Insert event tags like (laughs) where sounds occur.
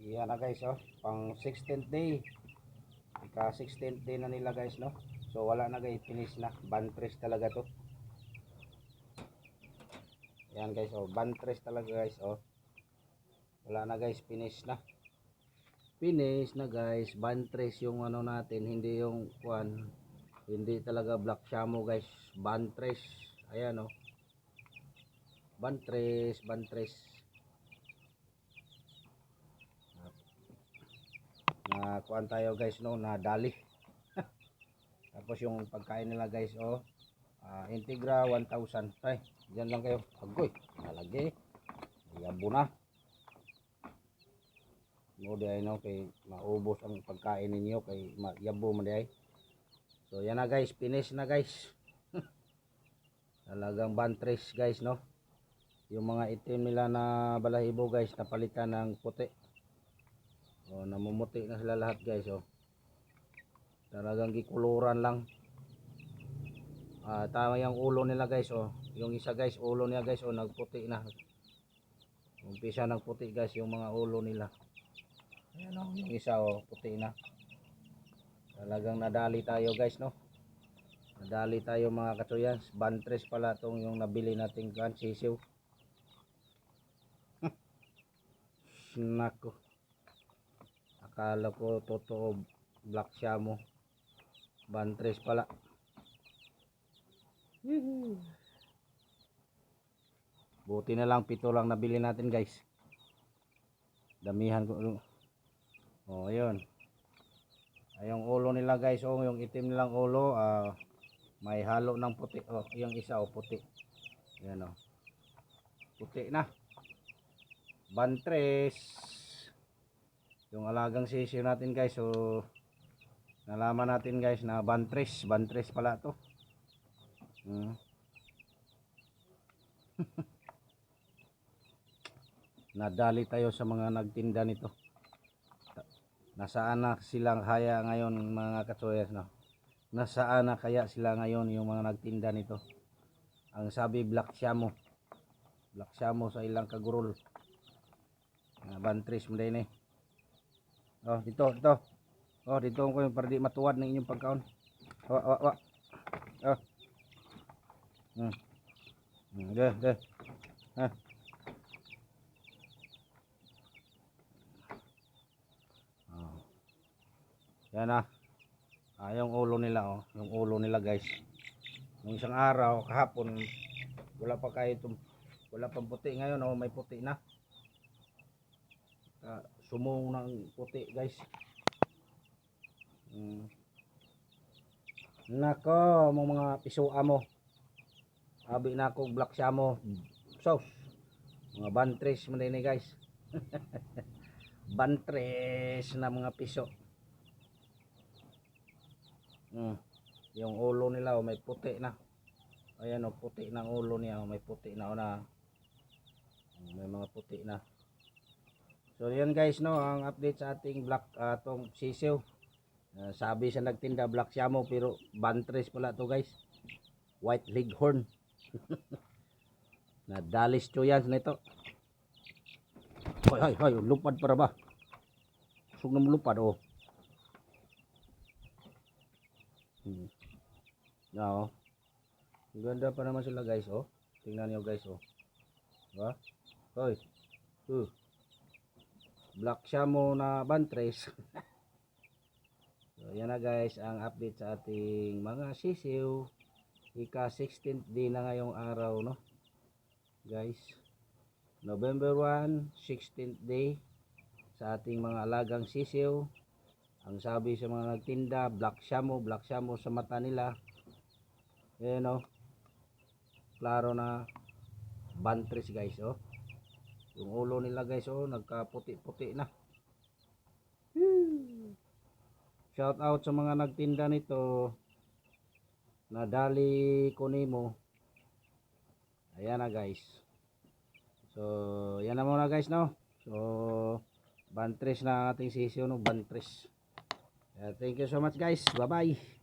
Yan na guys, oh. Pang 16th day. Ika 16th day na nila guys, no? So wala na guys, finish na. Bantres talaga to. Yan guys, oh. Bantres talaga guys, oh. Wala na guys, finish na. Finish na guys. Bantres yung ano natin, hindi yung kuan. Hindi talaga black shamo guys. Bantres. Ayan, oh. Bantres, bantres. Na kuan tayo guys no na dali. (laughs) Tapos yung pagkain nila guys oh ah, integra 1000 ay diyan lang kayo. Agoy nalagi yabo na. Mo di ay no kay maubos ang pagkain ninyo kay yabo mo di ay. So yan na guys finish na guys. (laughs) Talagang bantres guys no. Yung mga itim nila na balahibo guys napalitan ng puti Oh, namumuti na sila lahat guys oh. Talagang gikuluran lang. Ah, tama yung ulo nila guys oh. Yung isa guys, ulo niya guys oh, nagputi na. Umpisa nagputi guys yung mga ulo nila. Ayan oh, yung isa oh, puti na. Talagang nadali tayo guys no. Nadali tayo mga katuyan. Bantres pala tong yung nabili nating kan sisiw. (laughs) Nako. Akala ko totoo black shamo. Bantres pala. Buti na lang pito lang nabili natin guys. Damihan ko. Oh, ayun. Ayong ulo nila guys, oh, yung itim nilang ulo, ah, may halo ng puti. Oh, yung isa oh, puti. Ayan oh. Puti na. Bantres yung alagang sisiyo natin guys so nalaman natin guys na bantres. Bantres pala to. Hmm. (laughs) nadali tayo sa mga nagtinda nito. Nasaan na silang haya ngayon mga katsoyas no? Nasaan na kaya sila ngayon yung mga nagtinda nito? Ang sabi black shamo. Black shamo sa ilang kagurol. Uh, bantres mo din eh Oh, dito, dito. Oh, dito ko yung para di matuwad ng inyong pagkaon. Wa, wa, wa. Oh. Hmm. Hmm, de, de. Ha. Oh. Yan na. Ah, yung ulo nila, oh. Yung ulo nila, guys. Nung isang araw, kahapon, wala pa itong, wala pang puti. Ngayon, oh, may puti na. Ah, sumong ng puti guys. Mm. nako mga mga pisua mo abi na ako black siya mo sauce mga bantres man din eh, guys. (laughs) Bantres na mga piso. Mm. yung ulo nila oh, may puti na. Ayan oh, puti ng ulo niya oh, may puti na oh, na. May mga puti na So yan guys no, ang update sa ating black uh, tong sisiw. Uh, sabi sa nagtinda black shamo pero bantres pala to guys. White leghorn. (laughs) Nadalis to yan nito. Hoy hoy hoy, lupad para ba? Sug na lupad oh. Hmm. Na oh. Ganda pa naman sila guys oh. Tingnan niyo guys oh. Diba? Hoy. Uh black shamo na bantres. (laughs) So yan na guys ang update sa ating mga sisiw. Ika 16th day na ngayong araw no? Guys November 1 16th day sa ating mga alagang sisiw. Ang sabi sa mga nagtinda black shamo black shamo sa mata nila. Eh no? Klaro na bantres guys oh yung ulo nila guys oh nagkaputi-puti na. Shout out sa mga nagtinda nito. Nadali ko nimo ayan na guys. So yan na muna guys no? So bantres na ating sisyo no? Bantres. Uh, thank you so much guys. Bye bye